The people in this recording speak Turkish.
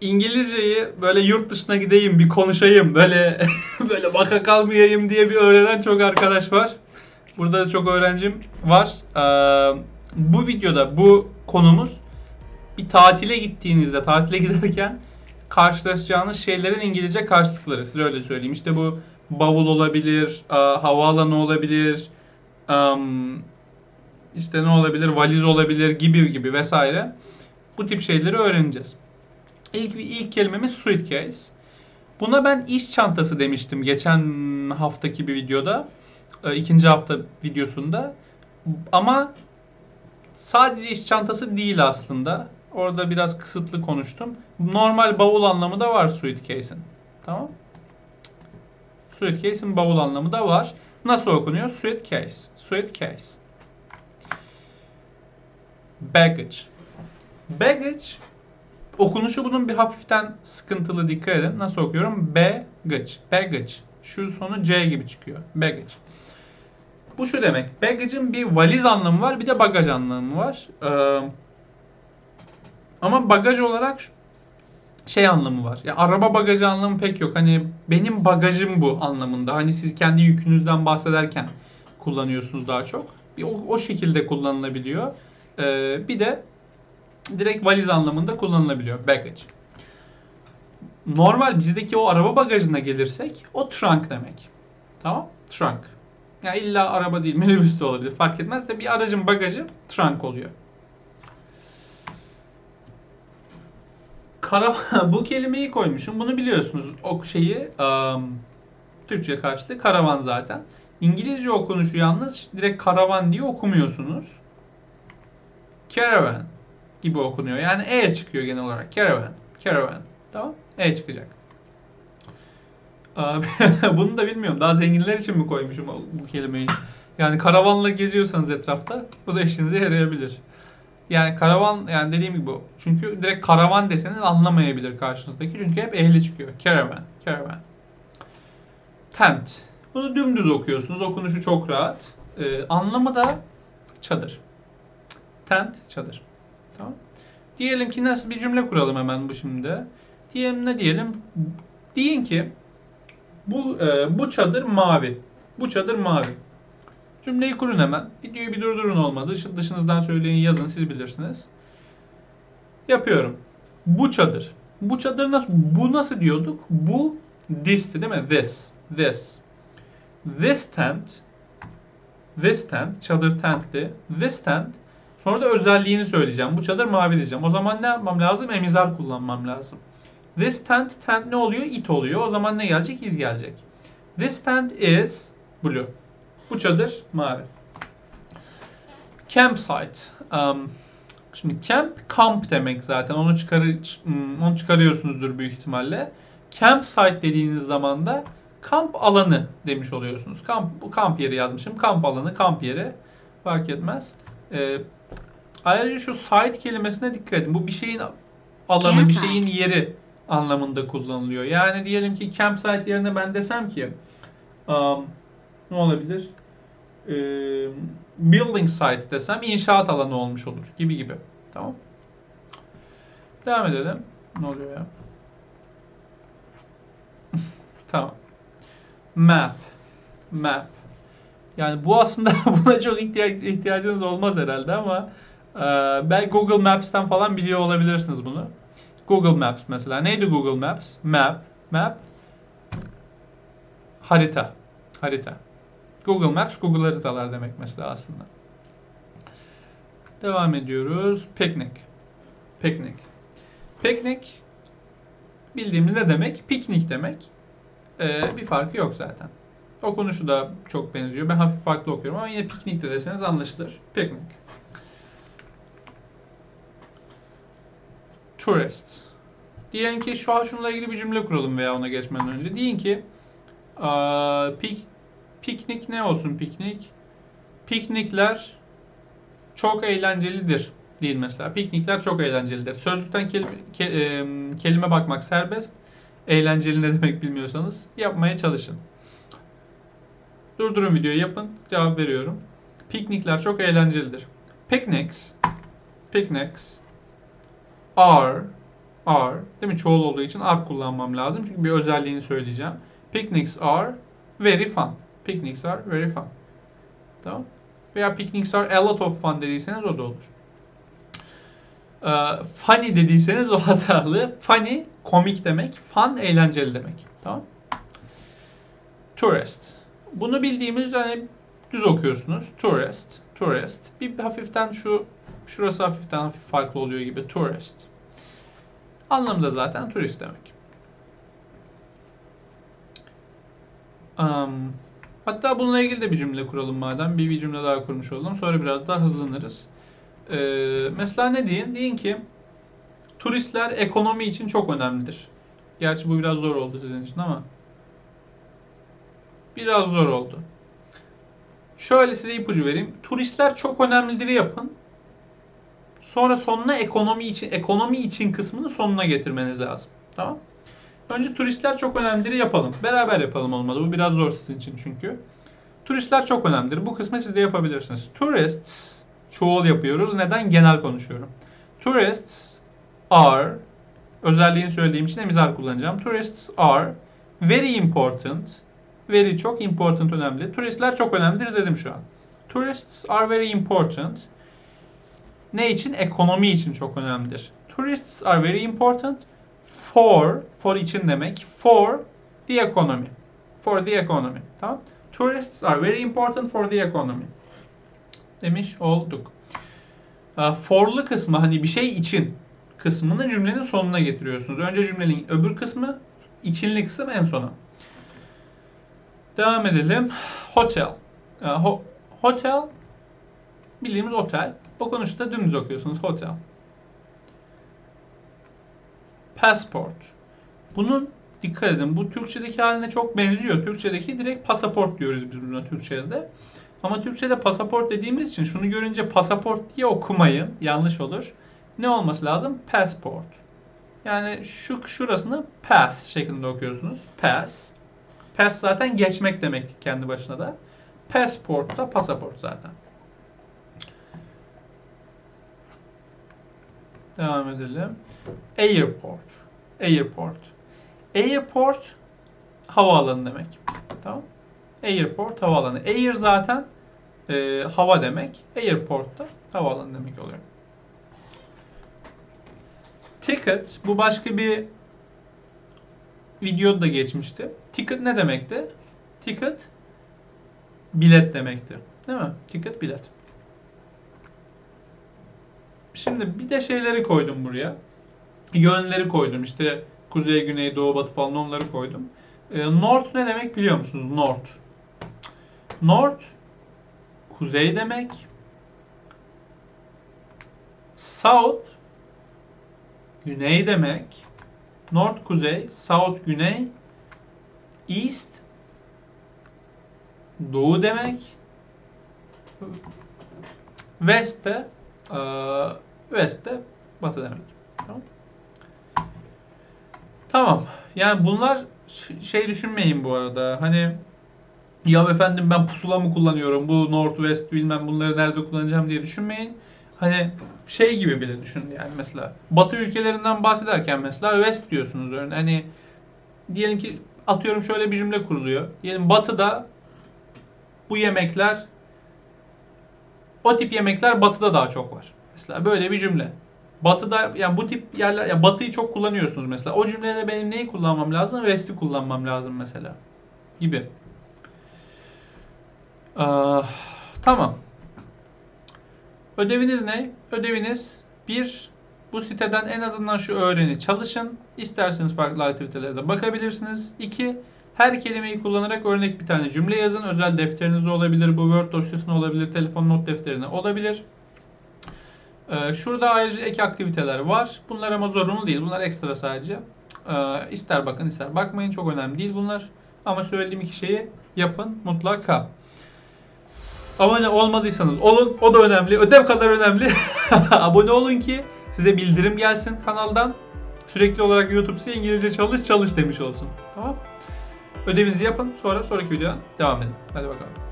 İngilizceyi böyle yurt dışına gideyim bir konuşayım böyle böyle baka kalmayayım diye bir öğrenen çok arkadaş var. Burada da çok öğrencim var. Ee, bu videoda bu konumuz bir tatile gittiğinizde, tatile giderken karşılaşacağınız şeylerin İngilizce karşılıkları. Size öyle söyleyeyim. İşte bu bavul olabilir, e, havaalanı olabilir, em, işte ne olabilir, valiz olabilir gibi gibi vesaire. Bu tip şeyleri öğreneceğiz. İlk ilk kelimemiz suitcase. Buna ben iş çantası demiştim geçen haftaki bir videoda. e, ikinci hafta videosunda. Ama sadece iş çantası değil aslında. Orada biraz kısıtlı konuştum. Normal bavul anlamı da var suitcase'in. Tamam? Suitcase'in bavul anlamı da var. Nasıl okunuyor? Suitcase. Suitcase. Baggage. Baggage okunuşu bunun bir hafiften sıkıntılı dikkat edin. Nasıl okuyorum? Baggage. Baggage. Şu sonu C gibi çıkıyor. Baggage. Bu şu demek. Baggage'ın bir valiz anlamı var, bir de bagaj anlamı var. Ee, ama bagaj olarak şey anlamı var. Ya araba bagajı anlamı pek yok. Hani benim bagajım bu anlamında. Hani siz kendi yükünüzden bahsederken kullanıyorsunuz daha çok. Bir o, o şekilde kullanılabiliyor. Ee, bir de direkt valiz anlamında kullanılabiliyor. Baggage. Normal bizdeki o araba bagajına gelirsek o trunk demek. Tamam? Trunk. Ya illa araba değil, minibüs de olabilir. Fark etmez de bir aracın bagajı trunk oluyor. Kara bu kelimeyi koymuşum. Bunu biliyorsunuz. O şeyi um, Türkçe karşılığı karavan zaten. İngilizce okunuşu yalnız direkt karavan diye okumuyorsunuz. Caravan gibi okunuyor. Yani E çıkıyor genel olarak. Caravan. Caravan. Tamam? E çıkacak. Abi, Bunu da bilmiyorum. Daha zenginler için mi koymuşum bu kelimeyi? Yani karavanla geziyorsanız etrafta bu da işinize yarayabilir. Yani karavan yani dediğim gibi. Çünkü direkt karavan deseniz anlamayabilir karşınızdaki. Çünkü hep ehli çıkıyor. Caravan. Caravan. Tent. Bunu dümdüz okuyorsunuz. Okunuşu çok rahat. Ee, anlamı da çadır. Tent, çadır. Tamam. Diyelim ki nasıl bir cümle kuralım hemen bu şimdi. Diyelim ne diyelim? Diyin ki bu e, bu çadır mavi. Bu çadır mavi. Cümleyi kurun hemen. Videoyu bir durdurun olmadı. Dışı- Dışınızdan söyleyin yazın siz bilirsiniz. Yapıyorum. Bu çadır. Bu çadır nasıl? Bu nasıl diyorduk? Bu this'ti değil mi? This. This. This tent. This tent. Çadır tentti. This tent. Sonra da özelliğini söyleyeceğim. Bu çadır mavi diyeceğim. O zaman ne yapmam lazım? Emizar kullanmam lazım. This tent, tent ne oluyor? It oluyor. O zaman ne gelecek? Is gelecek. This tent is blue. Bu çadır mavi. Campsite. Um, şimdi camp, kamp demek zaten. Onu çıkar hmm, onu çıkarıyorsunuzdur büyük ihtimalle. Campsite dediğiniz zaman da kamp alanı demiş oluyorsunuz. Kamp, kamp yeri yazmışım. Kamp alanı, kamp yeri. Fark etmez. Ee, ayrıca şu site kelimesine dikkat edin. Bu bir şeyin alanı, bir şeyin yeri anlamında kullanılıyor. Yani diyelim ki campsite yerine ben desem ki um, ne olabilir? Ee, building site desem inşaat alanı olmuş olur gibi gibi. Tamam. Devam edelim. Ne oluyor ya? tamam. Map. Map. Yani bu aslında buna çok ihtiyaç, ihtiyacınız olmaz herhalde ama e, belki Google Maps'ten falan biliyor olabilirsiniz bunu. Google Maps mesela. Neydi Google Maps? Map. Map. Harita. Harita. Google Maps, Google haritalar demek mesela aslında. Devam ediyoruz. Picnic. Picnic. Picnic bildiğimiz ne demek? Piknik demek. Ee, bir farkı yok zaten. Okunuşu da çok benziyor. Ben hafif farklı okuyorum ama yine piknik de deseniz anlaşılır. Picnic. Tourist. Diyelim ki şu an şununla ilgili bir cümle kuralım veya ona geçmeden önce. Deyin ki aa, pik, piknik ne olsun piknik? Piknikler çok eğlencelidir deyin mesela. Piknikler çok eğlencelidir. Sözlükten kelime, ke- em, kelime bakmak serbest. Eğlenceli ne demek bilmiyorsanız yapmaya çalışın. Durdurun videoyu yapın. Cevap veriyorum. Piknikler çok eğlencelidir. Picnics picnics are are değil mi? Çoğul olduğu için are kullanmam lazım. Çünkü bir özelliğini söyleyeceğim. Picnics are very fun. Picnics are very fun. Tamam. Veya picnics are a lot of fun dediyseniz o da olur. Ee, funny dediyseniz o hatalı. Funny komik demek. Fun eğlenceli demek. Tamam. Tourist. Bunu bildiğimiz hani düz okuyorsunuz. Tourist. Tourist. Bir hafiften şu şurası hafiften hafif farklı oluyor gibi. Tourist. Anlamı da zaten turist demek. Um, hatta bununla ilgili de bir cümle kuralım madem. Bir, bir cümle daha kurmuş olalım. Sonra biraz daha hızlanırız. Ee, mesela ne deyin? Deyin ki turistler ekonomi için çok önemlidir. Gerçi bu biraz zor oldu sizin için ama biraz zor oldu. Şöyle size ipucu vereyim. Turistler çok önemlidir yapın. Sonra sonuna ekonomi için ekonomi için kısmını sonuna getirmeniz lazım. Tamam? Önce turistler çok önemlidir yapalım. Beraber yapalım olmadı. Bu biraz zor sizin için çünkü. Turistler çok önemlidir. Bu kısmı siz de yapabilirsiniz. Tourists çoğul yapıyoruz. Neden? Genel konuşuyorum. Tourists are özelliğini söylediğim için emizar kullanacağım. Tourists are very important. Very çok important önemli. Turistler çok önemlidir dedim şu an. Tourists are very important. Ne için? Ekonomi için çok önemlidir. Tourists are very important for, for için demek. For the economy. For the economy. Tamam. Tourists are very important for the economy. Demiş olduk. Ee, For'lu kısmı hani bir şey için kısmını cümlenin sonuna getiriyorsunuz. Önce cümlenin öbür kısmı, içinli kısım en sona. Devam edelim. Hotel. Ee, ho- hotel bildiğimiz otel. Okunuşta dümdüz okuyorsunuz. Hotel. Passport. Bunun dikkat edin. Bu Türkçedeki haline çok benziyor. Türkçedeki direkt pasaport diyoruz biz buna Türkçe'de. Ama Türkçe'de pasaport dediğimiz için şunu görünce pasaport diye okumayın. Yanlış olur. Ne olması lazım? Passport. Yani şu şurasını pass şeklinde okuyorsunuz. Pass. Pass zaten geçmek demektik kendi başına da. Passport da pasaport zaten. Devam edelim. Airport. Airport. Airport havaalanı demek. Tamam. Airport havaalanı. Air zaten e, hava demek. Airport da havaalanı demek oluyor. Ticket bu başka bir videoda da geçmişti. Ticket ne demekti? Ticket bilet demekti. Değil mi? Ticket bilet. Şimdi bir de şeyleri koydum buraya. Yönleri koydum. İşte kuzey, güney, doğu, batı falan onları koydum. Ee, north ne demek biliyor musunuz? North. North kuzey demek. South güney demek. North kuzey, south güney, east doğu demek. West de eee, west de batı demek. Tamam. Tamam. Yani bunlar şey düşünmeyin bu arada. Hani ya efendim ben pusula mı kullanıyorum? Bu north west bilmem bunları nerede kullanacağım diye düşünmeyin. Hani şey gibi bile düşünün yani mesela. Batı ülkelerinden bahsederken mesela west diyorsunuz örneğin. Hani diyelim ki atıyorum şöyle bir cümle kuruluyor. Diyelim batıda bu yemekler o tip yemekler batıda daha çok var. Mesela böyle bir cümle. Batıda yani bu tip yerler ya batıyı çok kullanıyorsunuz mesela. O cümlede benim neyi kullanmam lazım? West'i kullanmam lazım mesela. Gibi. Ee, tamam. Ödeviniz ne? Ödeviniz bir bu siteden en azından şu öğreni çalışın. İsterseniz farklı aktivitelere de bakabilirsiniz. İki her kelimeyi kullanarak örnek bir tane cümle yazın. Özel defteriniz olabilir, bu Word dosyasına olabilir, telefon not defterine olabilir. Ee, şurada ayrıca ek aktiviteler var. Bunlar ama zorunlu değil. Bunlar ekstra sadece. Ee, ister bakın ister bakmayın. Çok önemli değil bunlar. Ama söylediğim iki şeyi yapın mutlaka. Abone olmadıysanız olun. O da önemli. Ödev kadar önemli. Abone olun ki size bildirim gelsin kanaldan. Sürekli olarak YouTube size İngilizce çalış çalış demiş olsun. Tamam. Ödevinizi yapın. Sonra sonraki videoya devam edin. Hadi bakalım.